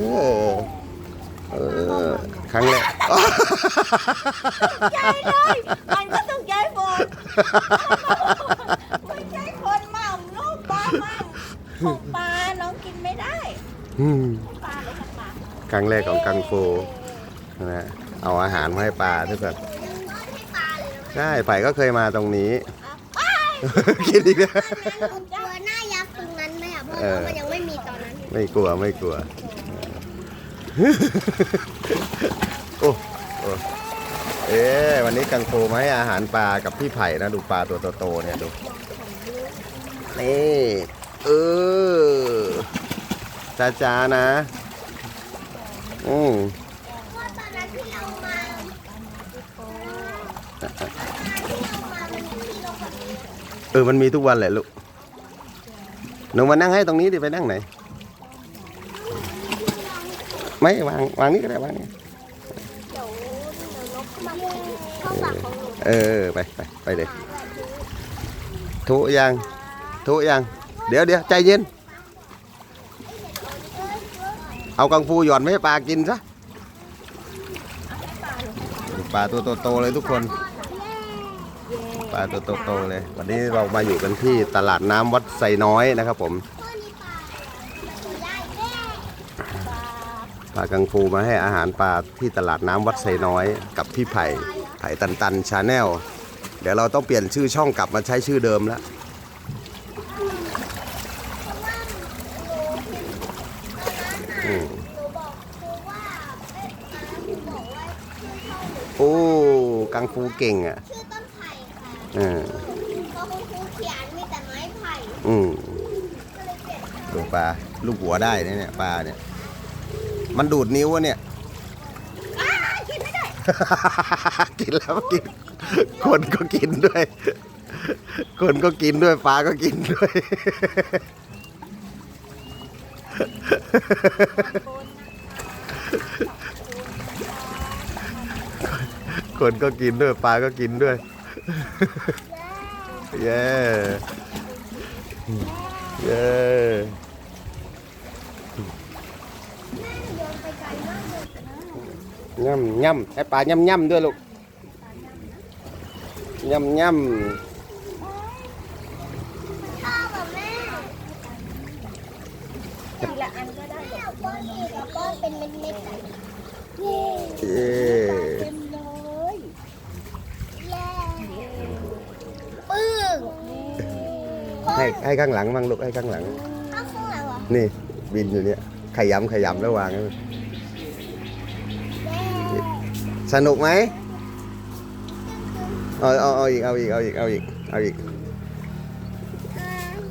อเออครั้งแรกใจเลยมันก็ต้องใจหมดไม่ใช่คนเมาลูกปลาเมาของปลาน้องกินไม่ได้อืมปลาเลยค่ะปลาครั้งแรกของกังฟูนะเอาอาหารมาให้ปลาด้วยกันใช่ไผ่ก็เคยมาตรงนี้กินอีกแล้วผมกลัวหน้ายักษ์ตรงนั้นไหมอะเพราะเออว่ามันยังไม่มีตอนนั้น ไม่กลัวไม่กลัว โอ้โอ้เอ๊ะวันนี้กังฟูมาให้อาหารปลากับพี่ไผ่นะ ดูปลาตัวโตๆเนี่ยดูนี่เออจ้าจ้าๆนะอืมเออมันมีที่ลงแบบนี้เออ มันมีทุกวันแหละลูกหนูมานั่งให้ตรงนี้ดิไปนั่งไหน ไม่วางวางนี่ก็ได้วางนี่เดี๋ยวเดี๋ยวนกเข้ามากินเข้าปากของหนูเออไปไปไปเลยทุยังทุยังเดี๋ยวเดี๋ยวใจเย็น เอากังฟูหย่อนไม่ให้ปลากินซะปลาตัวโตๆเลยทุกคนปลาตัวโตๆเลย วันนี้เรามาอยู่กันที่ตลาดน้ำวัดไซน้อยนะครับผม พ่อนี่ปลาตัวใหญ่แม่ ปลากังฟูมาให้อาหารปลาที่ตลาดน้ำวัดไซน้อยกับพี่ไผ่ไผ่ตันตันชาแนลเดี๋ยวเราต้องเปลี่ยนชื่อช่องกลับมาใช้ชื่อเดิมแล้วอืมหนูบอกครูว่าเอ๊ะตอนนั้นหนูบอกว่าชื่อช่องหนูโอ้กังฟูเก่งอะชื่อต้นไผ่ค่ะเออเพราะคุณครูเขียนมีแต่ไม้ไผ่อืมก็เลยเปลี่ยนชื่อดูปลาลูกหัวได้เนี่ยเนี่ยปลาเนี่ย มันดูดนิ้วอะเนี่ย กินไม่ได้กินแล้วกิน คนก็กินด้วย คนก็กินด้วยปลาก็กินด้วย คนก็กินด้วยปลาก็กินด้วย เย้ เย้ำย่ำให้ปลาย่ำย่ำด้วยลูกย่ำย่พ่อกับแม่ทีละอันก็ได้แม่เอาป้อนอีกเอาป้อนเป็นเม็ดๆอะเย้ำเย้เต็มเลยเย้ปึ้งให้ให้ข้างหลังบ้างลูกให้ข้างหลังเอาข้างหลังเหรอ นี่บินอยู่เนี่ยขยำขยำแล้ววางไว้ เย้ สนุกไหมเอาเอาเอาอีกเอาอีกเอาอีกเอาอีกเอาอีก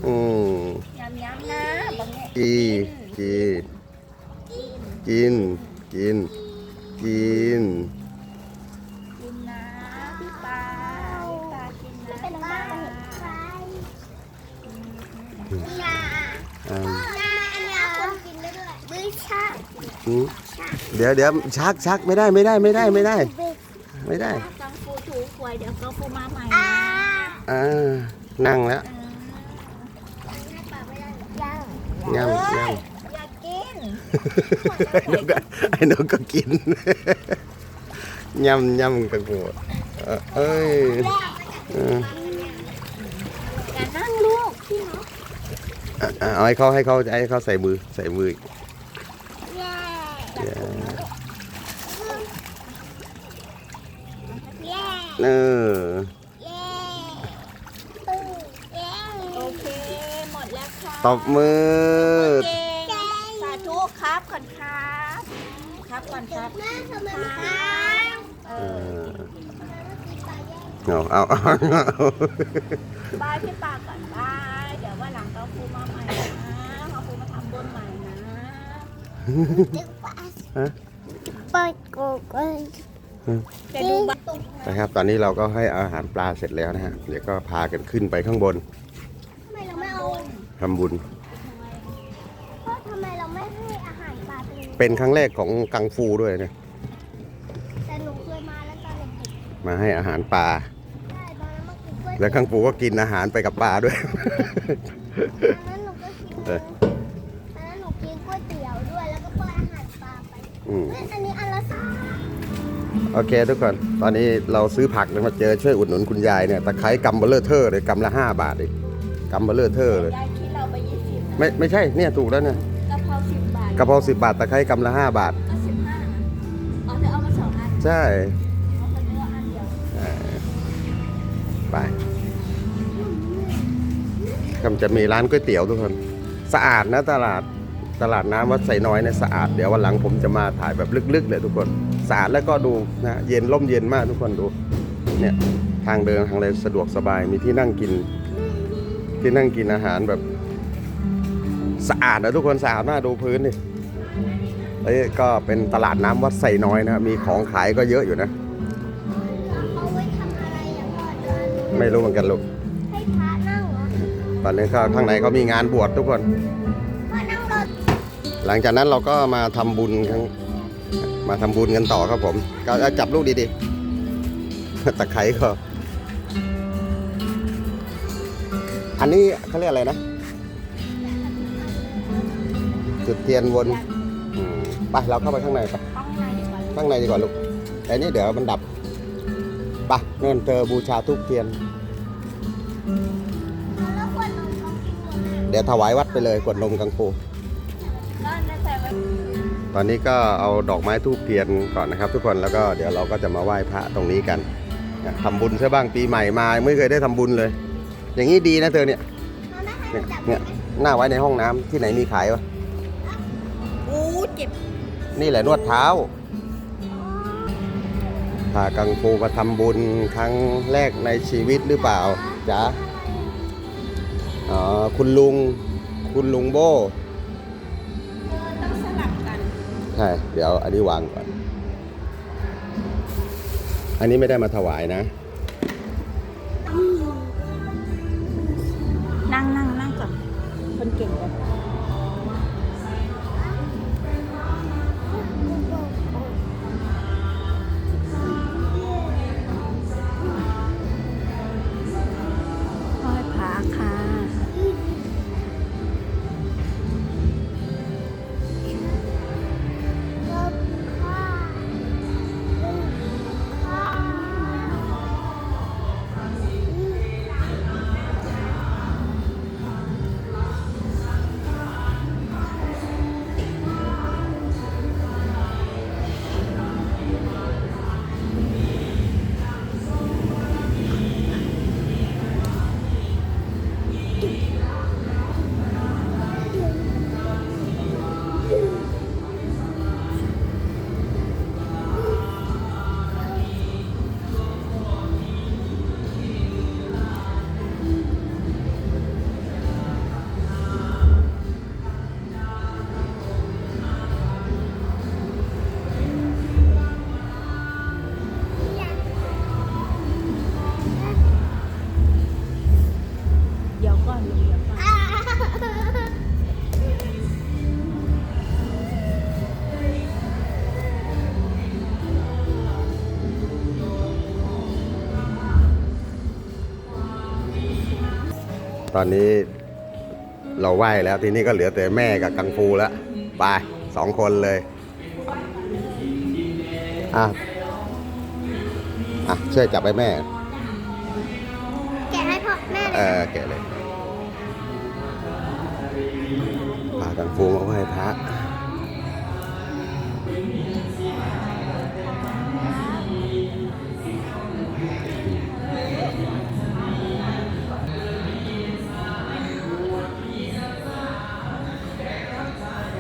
อืมยำยำนะบางแง่กีกีกิน กิน กิน กินนะพี่ปลาพี่ปลากินนะเป็นบ้าเห็นใครยาอ่ายาอันนี้คนกินได้ด้วยไม่ใช่อืม เดี๋ยวเดี๋ยวชักชักไม่ได้ไม่ได้ไม่ได้ไม่ได้ ไม่ได้กังฟูถูขวยเดี๋ยวกังฟูมาใหม่อ่านะอ่านั่งแล้วให้ปากไม่ได้ยังย่ำย่อยากกินำไอ้นกก็ไอ้นกก็กินย่ำย่ำกันหมดเออเอ้ยเอออย่านั่งลูกพี่เนาะอะอะเอาให้เขาให้เขาให้เขาใส่มือใส่มืออีก เย้ เย้ เย้เออเย้ปึ้งเย้โอเค หมดแล้วค่ะตบมือ เก่งสาธุครับก่อนครับ ครับก่อนครับแม่ทำไมไม่ค้างเอเอออเอาเอาเอาเอาบายพี่ปาก่อนบายเดี๋ยววันหลังกังฟูมาใหม่นะกังฟูมาทำบุญใหม่นะดึงปลาฮะ เปิดกูเกิน จะดูบ้านนะครับ ตอนนี้เราก็ให้อาหารปลาเสร็จแล้วนะฮะ เดี๋ยวก็พากันขึ้นไปข้างบนทำไมเราไม่เอาทำบุญ พ่อทำไมเราไม่ให้อาหารปลาตรงนี้เป็นครั้งแรกของกังฟูด้วยนะ แต่หนูเคยมาแล้วตอนเด็กมาให้อาหารปลา ๆใช่ตอนนั้นมากินกล้วยแล้วกังฟูก็กินอาหารไปกับปลาด้วย ตอนนั้นหนูก็กินเออ โอเคทุกคน ตอนนี้เราซื้อผักเนี่ยมาเจอช่วยอุดหนุนคุณยายเนี่ยตะไคร้กำเบลเลอร์เทอร์เลยกำละห้าบาทเองกำเบลเลอร์เทอร์เลยยายคิดเราไปยี่สิบนะไม่ไม่ใช่เนี่ยถูกแล้วเนี่ยกะเพราสิบบาทกะเพราสิบบาทตะไคร้กำละห้าบาท ก็สิบห้าอ๋อเธอเอามาสองอันใช่เอาแต่เนื้ออันเดียวไปก็จะมีร้านก๋วยเตี๋ยวทุกคน สะอาดนะตลาดตลาดน้ำวัดไซน้อยเนี่ยสะอาดเดี๋ยววันหลังผมจะมาถ่ายแบบลึกๆเลยทุกคน สะอาดแล้วก็ดูนะเย็นร่มเย็นมากทุกคนดูเนี่ยทางเดินทางอะไรสะดวกสบายมีที่นั่งกิน ที่นั่งกินอาหารแบบสะอาดนะทุกคนสะอาดมากดูพื้นดิเอ้ยก็เป็นตลาดน้ำวัดไซน้อยนะมีของขายก็เยอะอยู่นะเอาไว้ทำอะไรอย่างก่อนเดินไม่รู้เหมือนกันลูกให้พระนั่งเหรอตอนนี้ก็ข้างในเขามีงานบวชทุกคนพระนั่งรถหลังจากนั้นเราก็มาทำบุญกัน มาทำบุญกันต่อครับผม ก็เอาจับลูกดีๆตะไคร้ก็ อันนี้เขาเรียกอะไรนะ จุดเทียนวนอืมไปเราเข้าไปข้างในไปข้างในดีกว่าข้างในดีกว่าลูกแต่นี่เดี๋ยวมันดับไปเงินเธอบูชาทุกเทียนแล้วควรนมเขากินหมดเลยเดี๋ยวถวายวัดไปเลยกวดนมกังฟูก็น่าจะไว้ ตอนนี้ก็เอาดอกไม้ทูบเทียนก่อนนะครับทุกคนแล้วก็เดี๋ยวเราก็จะมาไหว้พระตรงนี้กันนะทำบุญใช่บ้างปีใหม่มาไม่เคยได้ทำบุญเลย อย่างนี้ดีนะเธอเนี่ยเนี่ยเนี่ยหน้าไว้ในห้องน้ำที่ไหนมีขายวะอู้เจ็บนี่แหละนวดเท้าพากังฟูมาทำบุญครั้งแรกในชีวิตหรือเปล่าจ๊ะอ๋อคุณลุงคุณลุงโบ ช่ เดี๋ยวอันนี้วางก่อน อันนี้ไม่ได้มาถวายนะ นั่งนั่งนั่งก่อนคนเก่งเลยไหว้พระค่ะ ตอนนี้เราไหว้แล้วทีนี้ก็เหลือแต่แม่กับกังฟูแล้วไปสองคนเลย อะ อะ ช่วยจับไปแม่ แกะให้พ่อแม่เออแกะเลยพากังฟูมาไหว้พระ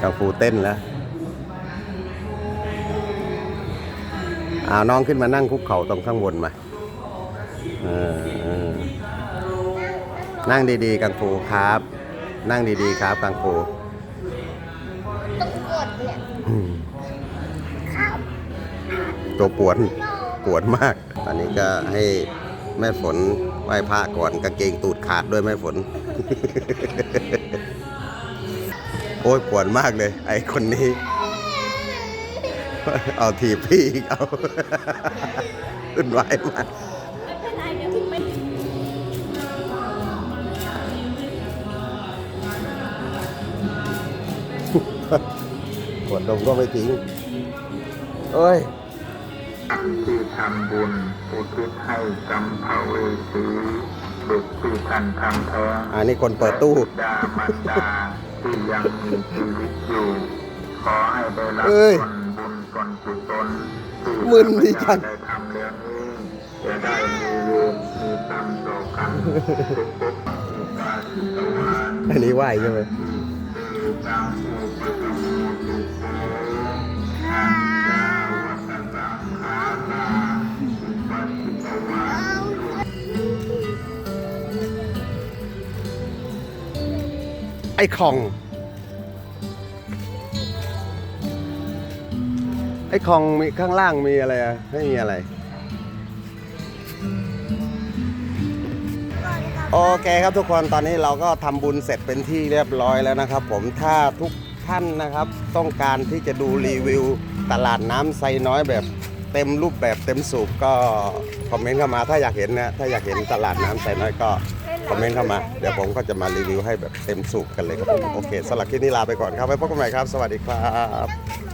กังฟูเต้นแล้วเอาน้องขึ้นมานั่งคุกเข่าตรงข้างบนมาเออเออนั่งดีๆกังฟูครับ นั่งดีๆครับกังฟูต้องกดเนี่ยอืมข้าวตัวปวดปวดมาก ตอนนี้ก็ให้แม่ฝนไหว้พระก่อนกางเกงตูดขาดด้วยแม่ฝน โอ้ยปวดมากเลย ไอคนนี้ เอาทีบพี่อีกเอาขึ้นไหวมากไม่เป็นไรเดี๋ยวพี่ไม่ปวดดมก็ไม่ทิ้งเเอ้ยที่ทำบุญอุทิศให้สัมภเวสีเด็กที่ท่านทำแท้งอันนี้คนเปิดตู้และบิดามารดา ที่ยังมีชีวิตอยู่ ขอให้ได้รับเอ้ยส่วนบุญส่วนกุศลที่มึนดีจังได้ทำเรื่องนี้จะได้มีเวรมีกรรมต่อกันทุกภพทุกาสิตวานอันนี้ไหวใช่ไหมทุกตามอุปสมมุ ไอ้ของ ไอ้ของมีข้างล่างมีอะไรอะไม่มีอะไร โอเคครับทุกคนตอนนี้เราก็ทำบุญเสร็จเป็นที่เรียบร้อยแล้วนะครับ ผมถ้าทุกท่านนะครับ ต้องการที่จะดูรีวิวตลาดน้ำไซน้อยแบบเต็มรูปแบบเต็มสูบก็คอมเมนต์เข้ามาถ้าอยากเห็นนะถ้าอยากเห็นตลาดน้ำไซน้อยก็ คอมเมนต์เข้ามา เดี๋ยวผมก็จะมารีวิวให้แบบเต็มสูบกันเลยครับผมโอเคสำหรับคลิปนี้ลาไปก่อนครับไว้พบกันใหม่ครับ สวัสดีครับ